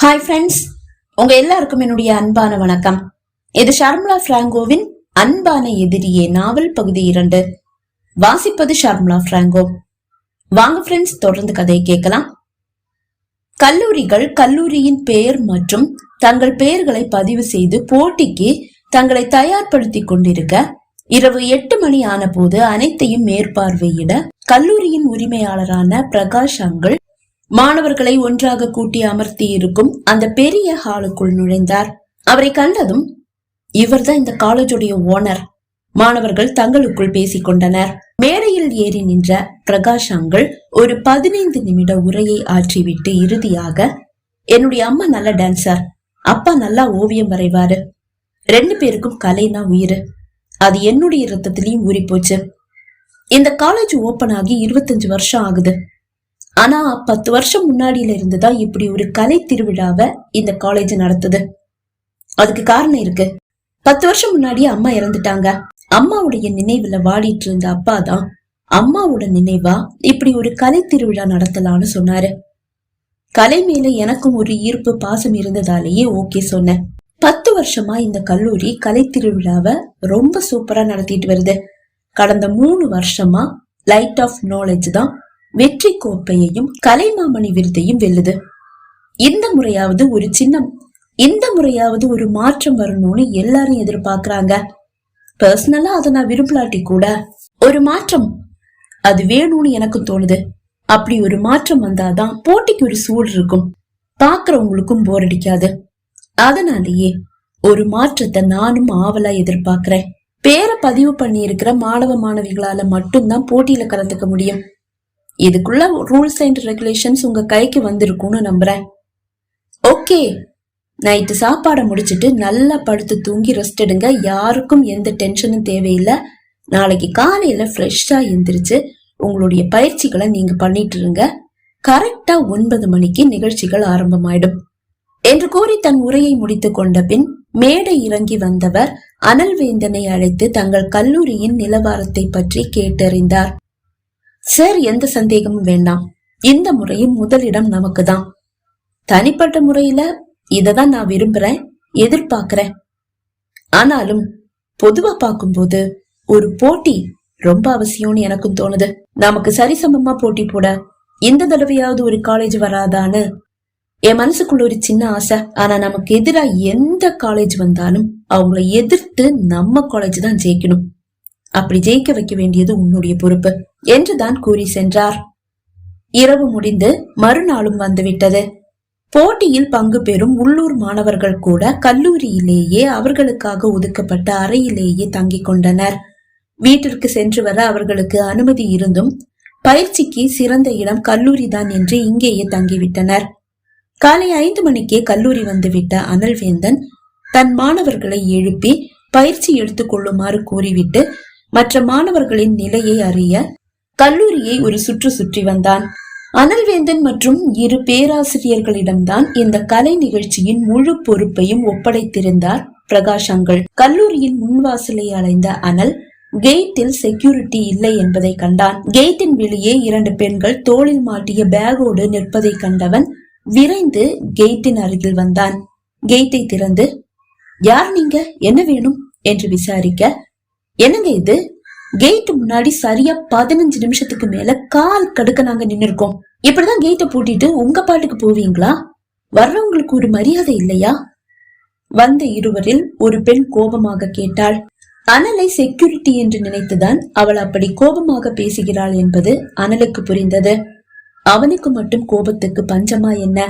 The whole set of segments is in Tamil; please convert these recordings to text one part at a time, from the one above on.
ஹாய் ஃப்ரெண்ட்ஸ் உங்க எல்லாருக்கும் என்னுடைய அன்பான வணக்கம். இது ஷர்மலா பிராங்கோவின் அன்பான எதிரியே நாவல் பகுதி இரண்டு. வாசிப்பது ஷர்மிளா பிராங்கோ. வாங்க ஃப்ரெண்ட்ஸ் தொடர்ந்து கதையை கேட்கலாம். கல்லூரிகள் கல்லூரியின் பெயர் மற்றும் தங்கள் பெயர்களை பதிவு செய்து போட்டிக்கு தங்களை தயார்படுத்திக் கொண்டிருக்க இரவு எட்டு மணி ஆன போது அனைத்தையும் மேற்பார்வையிட கல்லூரியின் உரிமையாளரான பிரகாஷ் அங்கிள் மாணவர்களை ஒன்றாக கூட்டி அமர்த்தி இருக்கும் அந்த பெரிய ஹாலுக்குள் நுழைந்தார். அவரை கண்டதும் இவர்தான் இந்த காலேஜுடைய ஓனர். மாணவர்கள் தங்களுக்குள் பேசிக் கொண்டனர். மேடையில் ஏறி நின்ற பிரகாஷ் அங்கிள் ஒரு பதினைந்து நிமிட உரையை ஆற்றிவிட்டு இறுதியாக என்னுடைய அம்மா நல்ல டான்சர் அப்பா நல்லா ஓவியம் வரைவாரு. ரெண்டு பேருக்கும் கலைனா உயிர். அது என்னுடைய ரத்தத்திலையும் ஊறி போச்சு இந்த காலேஜ் ஓபன் ஆகி இருபத்தஞ்சு வருஷம் ஆகுது. ஆனா பத்து வருஷம் முன்னாடியில இருந்துதான் இப்படி ஒரு கலை திருவிழாவை இந்த காலேஜ் நடத்துது. அதுக்கு காரணம் இருக்கு. பத்து வருஷம் முன்னாடியே அம்மா இறந்துட்டாங்க. அம்மாவுடைய நினைவுல வாடிட்டு இருந்த அப்பா தான் அம்மாவோட நினைவா இப்படி ஒரு கலை திருவிழா நடத்தலாம்னு சொன்னாரு. கலை மேல எனக்கும் ஒரு ஈர்ப்பு பாசம் இருந்ததாலேயே ஓகே சொன்னேன். பத்து வருஷமா இந்த கல்லூரி கலை திருவிழாவை ரொம்ப சூப்பரா நடத்திட்டு வருது. கடந்த மூணு வருஷமா லைட் ஆஃப் நாலேஜ் தான் வெற்றி கோப்பையையும் கலைமாமணி விருதையும் வெல்லுது. இந்த முறையாவது ஒரு சின்னம் இந்த முறையாவது ஒரு மாற்றம் வரணும்னு எல்லாரும் எதிர்பார்க்கறாங்க. பர்சனலா அதை நான் விரும்பலாட்டி கூட. ஒரு மாற்றம் அது வேணும்னு எனக்கு தோணுது. அப்படி ஒரு மாற்றம் வந்தாதான் போட்டிக்கு ஒரு சூழ் இருக்கும். பாக்குறவங்களுக்கும் போர் அடிக்காது. அதனாலேயே ஒரு மாற்றத்தை நானும் ஆவலா எதிர்பார்க்கிறேன். பேரை பதிவு பண்ணி இருக்கிற மாணவ மாணவிகளால மட்டும்தான் போட்டியில கலந்துக்க முடியும். இதுக்குள்ள ரூல்ஸ் அண்ட் ரெகுலேஷன்ஸ் உங்க கைக்கு வந்திருக்கும்னு நம்புறேன். ஓகே நைட்டு சாப்பாடை முடிச்சிட்டு நல்லா படுத்து தூங்கி ரெஸ்ட் எடுங்க. யாருக்கும் எந்த டென்ஷனும் தேவையில்லை. நாளைக்கு காலையில ஃப்ரெஷ்ஷா எந்திரிச்சு உங்களுடைய பயிற்சிகளை நீங்க பண்ணிட்டு இருங்க. கரெக்டா ஒன்பது மணிக்கு நிகழ்ச்சிகள் ஆரம்பமாயிடும். என்று கூறி தன் உரையை முடித்து கொண்ட பின் மேடை இறங்கி வந்தவர் அனல்வேந்தனை அழைத்து தங்கள் கல்லூரியின் நிலவரத்தை பற்றி கேட்டறிந்தார். சார் எந்த சந்தேகமும் வேண்டாம். இந்த முறையும் முதலிடம் நமக்கு தான் தனிப்பட்ட முறையில இததான் நான் விரும்புறேன் எதிர்பார்க்கிறேன். ஆனாலும் பொதுவா பார்க்கும்போது ஒரு போட்டி ரொம்ப அவசியம்னு எனக்கும் தோணுது. நமக்கு சரிசமமா போட்டி போட இந்த தடவையாவது ஒரு காலேஜ் வராதான்னு என் மனசுக்குள்ள ஒரு சின்ன ஆசை. ஆனா நமக்கு எதிரா எந்த காலேஜ் வந்தாலும் அவங்கள எதிர்த்து நம்ம காலேஜ் தான் ஜெயிக்கணும். அப்படி ஜெயிக்க வைக்க வேண்டியது உன்னுடைய பொறுப்பு என்றுதான் கூறி சென்றார். இரவு முடிந்து மறுநாளும் வந்துவிட்டது. போட்டியில் பங்கு பெறும் உள்ளூர் மாணவர்கள் கூட கல்லூரியிலேயே அவர்களுக்காக ஒதுக்கப்பட்ட அறையிலேயே தங்கிக் கொண்டனர். வீட்டிற்கு சென்று வர அவர்களுக்கு அனுமதி இருந்தும் பயிற்சிக்கு சிறந்த இடம் கல்லூரிதான் என்று இங்கேயே தங்கிவிட்டனர். காலை ஐந்து மணிக்கே கல்லூரி வந்துவிட்ட அனல்வேந்தன் தன் மாணவர்களை எழுப்பி பயிற்சி எடுத்துக் கொள்ளுமாறு கூறிவிட்டு மற்ற மாணவர்களின் நிலையை அறிய கல்லூரியை ஒரு சுற்று சுற்றி வந்தான். அனல்வேந்தன் மற்றும் இரு பேராசிரியர்களிடம்தான் இந்த கலை நிகழ்ச்சியின் முழு பொறுப்பையும் ஒப்படைத்திருந்தார் பிரகாஷங்கள் கல்லூரியின் முன்வாசலை அடைந்த அனல் கேட்டில் செக்யூரிட்டி இல்லை என்பதை கண்டான். கேட்டின் வெளியே இரண்டு பெண்கள் தோளில் மாட்டிய பேகோடு நிற்பதை கண்டவன் விரைந்து கேட்டின் அருகில் வந்தான். கேட்டை திறந்து யார் நீங்க? என்ன வேணும்? என்று விசாரிக்க என்னங்க இது? கேட் முன்னாடி சரியா பதினஞ்சு நிமிஷத்துக்கு மேல கால் கடுக்க நாங்க நின்னு இருக்கோம் இப்படிதான் கேட்டை பூட்டிட்டு உங்க பாட்டுக்கு போவீங்களா? வர்றவங்களுக்கு ஒரு மரியாதை இல்லையா? வந்த இருவரில் ஒரு பெண் கோபமாக கேட்டாள். அனலை செக்யூரிட்டி என்று நினைத்துதான் அவள் அப்படி கோபமாக பேசுகிறாள் என்பது அனலுக்கு புரிந்தது. அவனுக்கு மட்டும் கோபத்துக்கு பஞ்சமா என்ன?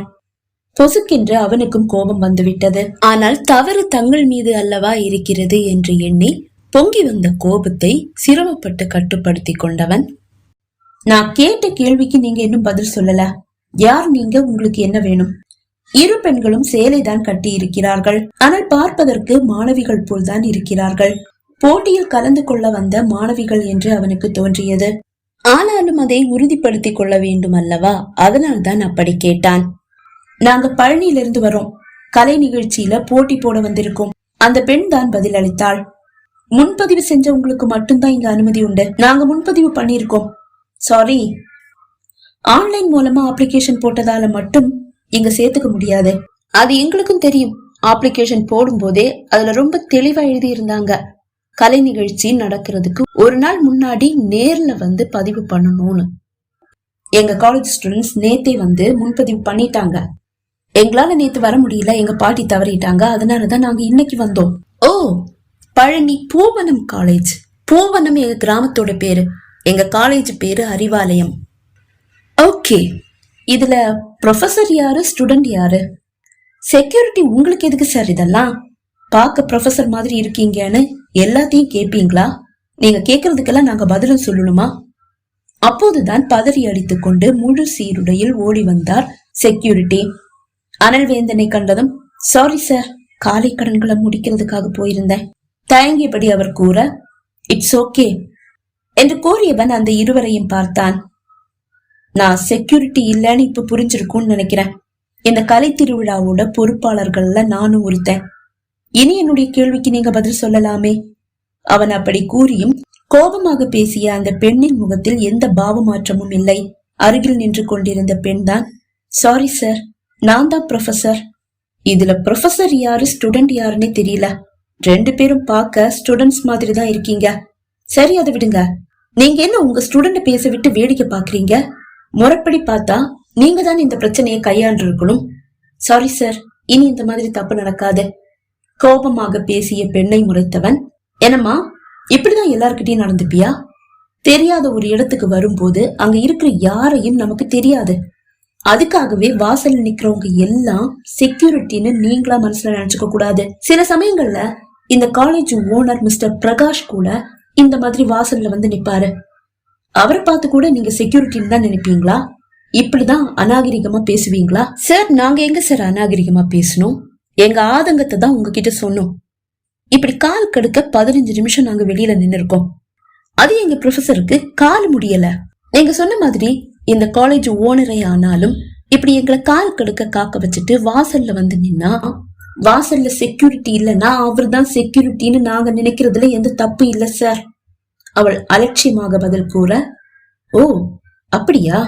பொசுக்கென்று அவனுக்கும் கோபம் வந்துவிட்டது. ஆனால் தவறு தங்கள் மீது அல்லவா இருக்கிறது என்று எண்ணி பொங்கி வந்த கோபத்தை சிரமப்பட்டு கட்டுப்படுத்தி கொண்டவன். நான் கேட்ட கேள்விக்கு நீங்க இன்னும் பதில் சொல்லல. யார் நீங்க? உங்களுக்கு என்ன வேணும்? இரு பெண்களும் சேலை தான் கட்டி இருக்கிறார்கள். ஆனால் பார்ப்பதற்கு மாணவிகள் போல்தான் இருக்கிறார்கள். போட்டியில் கலந்து கொள்ள வந்த மாணவிகள் என்று அவனுக்கு தோன்றியது. ஆனாலும் அதை உறுதிப்படுத்திக் கொள்ள வேண்டும் அல்லவா அதனால்தான் அப்படி கேட்டான். நாங்க பழனியிலிருந்து வரோம். கலை நிகழ்ச்சியில போட்டி போட வந்திருக்கோம். அந்த பெண் தான் பதில் அளித்தாள் முன்பதிவு செஞ்சவங்களுக்கு மட்டும்தான் இங்க அனுமதி உண்டு. நாங்க முன்பதிவு பண்ணிருக்கோம் சாரி ஆன்லைன் மூலமா அப்ளிகேஷன் போட்டதால மட்டும் இங்க சேர்த்துக்க முடியாது. அது எங்களுக்கும் தெரியும். அப்ளிகேஷன் போடும்போதே அதுல ரொம்ப தெளிவா எழுதி இருந்தாங்க கலை நிகழ்ச்சி நடக்கிறதுக்கு ஒரு நாள் முன்னாடி நேர்ல வந்து பதிவு பண்ணணும்னு. எங்க காலேஜ் ஸ்டூடெண்ட்ஸ் நேத்தே வந்து முன்பதிவு பண்ணிட்டாங்க. எங்களால நேத்து வர முடியல. எங்க பாட்டி தவறிட்டாங்க. அதனாலதான் நாங்க இன்னைக்கு வந்தோம். ஓ! பழனி பூவனம் காலேஜ் பூவனம் எங்க கிராமத்தோட பேரு. எங்க காலேஜ் பேரு அறிவாலயம். ஓகே இதுல ப்ரொஃபசர் யாரு ஸ்டூடெண்ட் யாரு? செக்யூரிட்டி உங்களுக்கு எதுக்கு சார் இதெல்லாம்? பார்க்க ப்ரொஃபசர் மாதிரி இருக்கீங்கன்னு எல்லாத்தையும் கேட்பீங்களா நீங்க கேட்கறதுக்கெல்லாம் நாங்க பதிலும் சொல்லணுமா? அப்போதுதான் பதறி அடித்துக் கொண்டு முழு சீருடையில் ஓடி வந்தார் செக்யூரிட்டி அனல்வேந்தனை கண்டதும் சாரி சார் காலை கடன்களை முடிக்கிறதுக்காக போயிருந்தேன். தயங்கியபடி அவர் கூற இட்ஸ் ஓகே என்று கூறியவன் அந்த இருவரையும் பார்த்தான். நான் செக்யூரிட்டி இல்லைன்னு இப்ப புரிஞ்சிருக்கும்னு நினைக்கிறேன் இந்த கலை திருவிழாவோட பொறுப்பாளர்கள்ல நானும் ஒருத்தன். இனி என்னுடைய கேள்விக்கு நீங்க பதில் சொல்லலாமே? அவன் அப்படி கூறியும் கோபமாக பேசிய அந்த பெண்ணின் முகத்தில் எந்த பாவமாற்றமும் இல்லை. அருகில் நின்று கொண்டிருந்த பெண் தான் சாரி சார் நான் தான் ப்ரொஃபசர் இதுல ப்ரொஃபசர் யாரு ஸ்டூடெண்ட் யாருன்னே தெரியல. ரெண்டு பேரும் பார்க்க ஸ்டூடெண்ட்ஸ் மாதிரி தான் இருக்கீங்க. சரி அதை விடுங்க. நீங்க என்ன உங்க ஸ்டூடெண்ட் பேச விட்டு வேடிக்கை பாக்குறீங்க முறைப்படி பார்த்தா நீங்க தான் இந்த பிரச்சனையை கையாண்டு இருக்கணும் சாரி சார் இனி இந்த மாதிரி தப்பு நடக்காது. கோபமாக பேசிய பெண்ணை முறைத்தவன் என்னம்மா இப்படிதான் எல்லார்கிட்டயும் நடந்துப்பியா? தெரியாத ஒரு இடத்துக்கு வரும்போது அங்க இருக்கிற யாரையும் நமக்கு தெரியாது. அதுக்காகவே வாசல் நிக்கிறவங்க எல்லாம் செக்யூரிட்டின்னு நீங்களா மனசுல நினைச்சுக்க கூடாது. சில சமயங்கள்ல இந்த காலேஜ் ஓனர் மிஸ்டர் பிரகாஷ் கூட இந்த மாதிரி வாசல்ல வந்து நிப்பாரு. அவரை பார்த்து கூட நீங்க செக்யூரிட்டின்னு தான் நினைப்பீங்களா? இப்படிதான் அநாகரிகமா பேசுவீங்களா? சார் நாங்க எங்க சார் அநாகரிகமா பேசணும்? எங்க ஆதங்கத்தை தான் உங்ககிட்ட சொன்னோம். இப்படி கால் கடுக்க பதினஞ்சு நிமிஷம் நாங்க வெளியில நின்னு இருக்கோம் அது எங்க ப்ரொஃபசருக்கு கால் முடியல. நீங்க சொன்ன மாதிரி இந்த காலேஜ் ஓனரை ஆனாலும் இப்படி எங்களை கால் கடுக்க காக்க வச்சுட்டு வாசல்ல வந்து நின்னா வாசல்ல செக்யூரிட்டி இல்லைன்னா அவர் தான் செக்யூரிட்டின்னு நாங்க நினைக்கிறதுல எந்த தப்பு இல்ல சார் அவள் அலட்சியமாக பதில் கூற ஓ அப்படியா?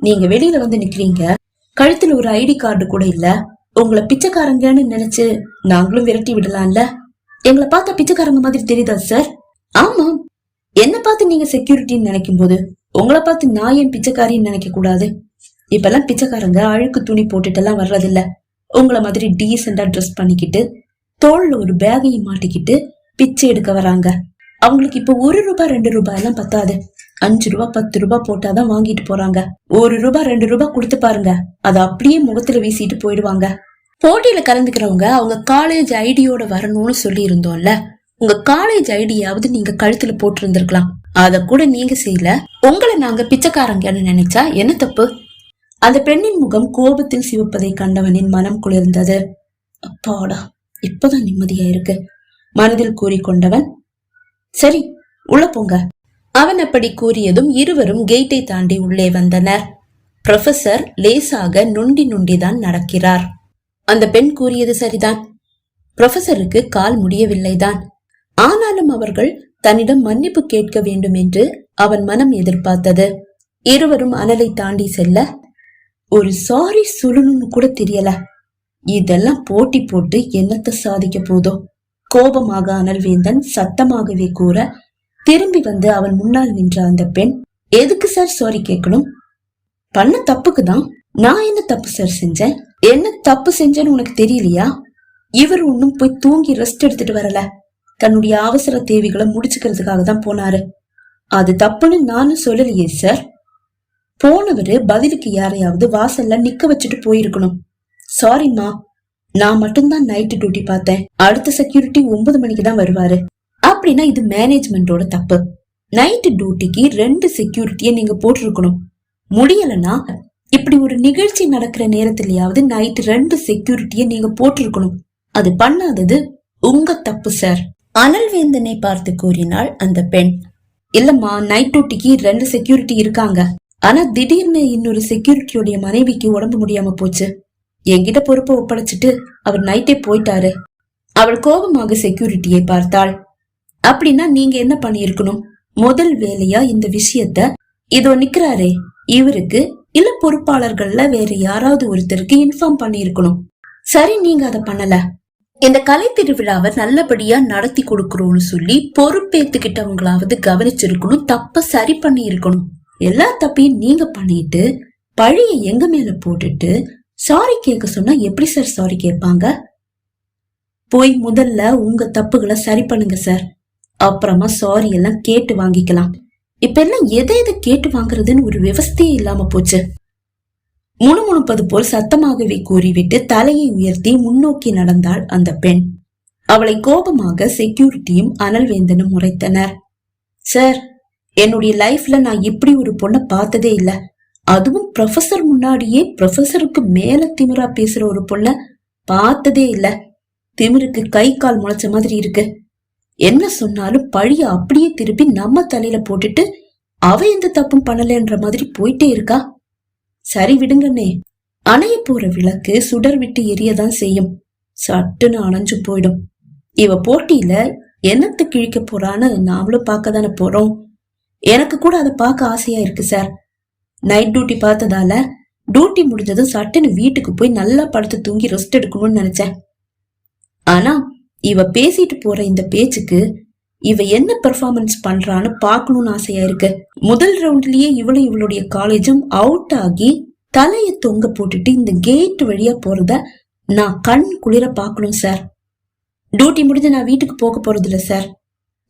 நீங்க வெளியில வந்து நிக்கிறீங்க. கழுத்துல ஒரு ஐடி கார்டு கூட இல்ல. உங்களை பிச்சைக்காரங்கன்னு நினைச்சு நாங்களும் விரட்டி விடலாம்ல. எங்களை பார்த்தா பிச்சைக்காரங்க மாதிரி தெரியுதா சார் ஆமா. என்ன பார்த்து நீங்க செக்யூரிட்டின்னு நினைக்கும் போது உங்களை பார்த்து நான் ஏன் பிச்சைக்காரின்னு நினைக்க கூடாது இப்பெல்லாம் பிச்சைக்காரங்க அழுக்கு துணி போட்டுட்டு எல்லாம் வர்றதில்ல. உங்களை மாதிரி டீசெண்டா ட்ரெஸ் பண்ணிக்கிட்டு தோல்ல ஒரு பேகையும் மாட்டிக்கிட்டு பிச்சை எடுக்க வராங்க. அவங்களுக்கு இப்ப ஒரு ரூபாய் ரெண்டு ரூபாய் எல்லாம் பத்தாது. அஞ்சு ரூபாய் பத்து ரூபாய் போட்டாதான் வாங்கிட்டு போறாங்க. ஒரு ரூபாய் ரெண்டு ரூபாய் கொடுத்து பாருங்க. அதை அப்படியே முகத்துல வீசிட்டு போயிடுவாங்க. போட்டியில கலந்துக்கிறவங்க அவங்க காலேஜ் ஐடியோட வரணும்னு சொல்லி இருந்தோம்ல உங்க காலேஜ் ஐடியாவது நீங்க கழுத்துல போட்டு இருந்திருக்கலாம் அத கூட நீங்க செய்யல. உங்களை நாங்க பிச்சைக்காரங்கன்னு நினைச்சா என்ன தப்பு? அந்த பெண்ணின் முகம் கோபத்தில் சிவப்பதை கண்டவனின் மனம் குளிர்ந்தது. அப்பாடா இப்பதான் நிம்மதியா இருக்கு மனதில் கூறிக்கொண்டவன் சரி உள்ள போங்க. அவன் அப்படி கூறியதும் இருவரும் கேட்டை தாண்டி உள்ளே வந்தனர். ப்ரொஃபசர் லேசாக நுண்டி நுண்டிதான் நடக்கிறார். அந்த பெண் கூறியது சரிதான். ப்ரொஃபசருக்கு கால் முடியவில்லைதான். ஆனாலும் அவர்கள் தன்னிடம் மன்னிப்பு கேட்க வேண்டும் என்று அவன் மனம் எதிர்பார்த்தது. இருவரும் அனலை தாண்டி செல்ல ஒரு சாரி சொல்லணும்னு கூட தெரியல. இதெல்லாம் போட்டி போட்டு என்னத்த சாதிக்க போதோ? கோபமாக அனல்வேந்தன் சத்தமாகவே கூற திரும்பி வந்து அவன் முன்னால் நின்ற அந்த பெண் எதுக்கு சார் சாரி கேட்கணும்? பண்ண தப்புக்கு தான் நான் என்ன தப்பு சார் செஞ்சேன்? என்ன தப்பு செஞ்சேன்னு உனக்கு தெரியலையா? இவர் ஒன்னும் போய் தூங்கி ரெஸ்ட் எடுத்துட்டு வரல. தன்னுடைய அவசர தேவைகளை முடிச்சுக்கிறதுக்காக தான் போனாரு. அது தப்புன்னு நானும் சொல்லலையே சார். போனவரு பதிலுக்கு யாரையாவது வாசல்ல நிக்க வச்சுட்டு போயிருக்கணும். சாரிம்மா நான் மட்டும்தான் நைட்டு டியூட்டி பார்த்தேன். அடுத்த செக்யூரிட்டி ஒன்பது மணிக்கு தான் வருவாரு. அப்படின்னா இது மேனேஜ்மெண்டோட தப்பு. நைட்டு டியூட்டிக்கு ரெண்டு செக்யூரிட்டியை நீங்க போட்டிருக்கணும். முடியலன்னா இப்படி ஒரு நிகழ்ச்சி நடக்கிற நேரத்திலயாவது நைட் ரெண்டு செக்யூரிட்டியை நீங்க போட்டிருக்கணும். அது பண்ணாதது உங்க தப்பு சார் அனல்வேந்தனை பார்த்து கூறினாள் அந்த பெண். இல்லம்மா நைட் டியூட்டிக்கு ரெண்டு செக்யூரிட்டி இருக்காங்க. ஆனா திடீர்னு இன்னொரு செக்யூரிட்டியோடைய மனைவிக்கு உடம்பு முடியாம போச்சு. என்கிட்ட பொறுப்பை ஒப்படைச்சிட்டு அவர் நைட்டே போயிட்டாரு. அவள் கோபமாக செக்யூரிட்டியை பார்த்தாள். அப்படின்னா நீங்க என்ன பண்ணியிருக்கணும்? முதல் வேலையா இந்த விஷயத்த? இதோ நிக்கிறாரே இவருக்கு இல்ல பொறுப்பாளர்கள்ல வேற யாராவது ஒருத்தருக்கு இன்ஃபார்ம் பண்ணிருக்கணும் சரி நீங்க அதை பண்ணல. இந்த கலை திருவிழாவை நல்லபடியா நடத்தி கொடுக்கறோம்னு சொல்லி பொறுப்பேத்துக்கிட்டவங்களாவது கவனிச்சிருக்கணும் தப்ப சரி பண்ணி இருக்கணும் எல்லா தப்பையும் நீங்க பண்ணிட்டு பழிய எங்க மேல போட்டுட்டு சாரி கேட்க சொன்னா எப்படி சார் சாரி கேட்பாங்க? போய் முதல்ல உங்க தப்புகளை சரி பண்ணுங்க சார் அப்புறமா சாரி எல்லாம் கேட்டு வாங்கிக்கலாம். இப்ப எல்லாம் எதை எதை கேட்டு வாங்குறதுன்னு ஒரு விவஸ்தையே இல்லாம போச்சு. முணுமுணுப்பது போல் சத்தமாகவே கூறிவிட்டு தலையை உயர்த்தி முன்னோக்கி நடந்தாள் அந்த பெண். அவளை கோபமாக செக்யூரிட்டியும் அனல்வேந்தனும் முறைத்தனர். சார் என்னுடைய லைஃப்ல நான் இப்படி ஒரு பொண்ணை பார்த்ததே இல்லை. அதுவும் ப்ரொஃபசர் முன்னாடியே ப்ரொஃபசருக்கு மேல திமிரா பேசுற ஒரு பொண்ண பார்த்ததே இல்லை. திமிருக்கு கை கால் முளைச்ச மாதிரி இருக்கு. என்ன சொன்னாலும் பழிய அப்படியே திருப்பி நம்ம தலையில போட்டுட்டு அவ எந்த தப்பும் பண்ணலன்ற மாதிரி போயிட்டே இருக்கா? சரி விடுங்கண்ணே. அணைய போற விளக்கு சுடர் விட்டு எரியதான் செய்யும். சட்டுன்னு அணைஞ்சு போயிடும். இவ போட்டியில என்னத்தை கிழிக்க போறான்னு நாமளும் பார்க்க தானே போறோம். எனக்கு கூட அதை பார்க்க ஆசையா இருக்கு சார் நைட் டியூட்டி பார்த்ததால டியூட்டி முடிஞ்சதும் சட்டுன்னு வீட்டுக்கு போய் நல்லா படுத்து தூங்கி ரெஸ்ட் எடுக்கணும்னு நினைச்சேன். ஆனா இவ பேசிட்டு போற இந்த பேச்சுக்கு இவ என்ன பெர்ஃபார்மன்ஸ் பண்றான்னு பார்க்கணும்னு ஆசையா இருக்கு. முதல் ரவுண்ட்லயே இவளும் இவளுடைய காலேஜும் அவுட் ஆகி தலையை தொங்க போட்டுட்டு இந்த கேட் வழியா போறத நான் கண் குளிர பார்க்கணும் சார் டியூட்டி முடிஞ்சு நான் வீட்டுக்கு போக போறது இல்ல சார்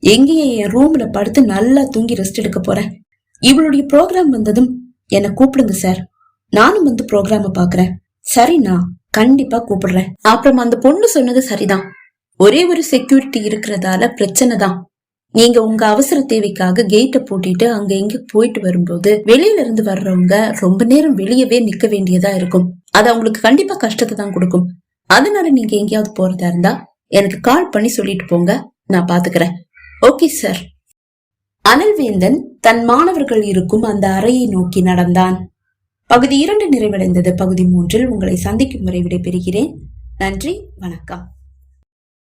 எங்கேயே என் ரூம்ல படுத்து நல்லா தூங்கி ரெஸ்ட் எடுக்க போறேன். இவளுடைய ப்ரோக்ராம் வந்ததும் என்னை கூப்பிடுங்க சார் நானும் வந்து ப்ரோக்ராம பாக்குறேன். சரிண்ணா கண்டிப்பா கூப்பிடுறேன். அப்புறம் அந்த பொண்ணு சொன்னது சரிதான். ஒரே ஒரு செக்யூரிட்டி இருக்கிறதால பிரச்சனை தான். நீங்க உங்க அவசர தேவைக்காக கேட்டை பூட்டிட்டு அங்க எங்க போயிட்டு வரும்போது வெளியில இருந்து வர்றவங்க ரொம்ப நேரம் வெளியவே நிக்க வேண்டியதா இருக்கும். அது அவங்களுக்கு கண்டிப்பா கஷ்டத்தை தான் கொடுக்கும். அதனால நீங்க எங்கேயாவது போறதா இருந்தா எனக்கு கால் பண்ணி சொல்லிட்டு போங்க. நான் பாத்துக்கிறேன். ஓகே சார் அனல்வேந்தன் தன் மாணவர்கள் இருக்கும் அந்த அறையை நோக்கி நடந்தான். பகுதி இரண்டு நிறைவடைந்தது. பகுதி மூன்றில் உங்களை சந்திக்கும் வரை விடைபெறுகிறேன். நன்றி வணக்கம்.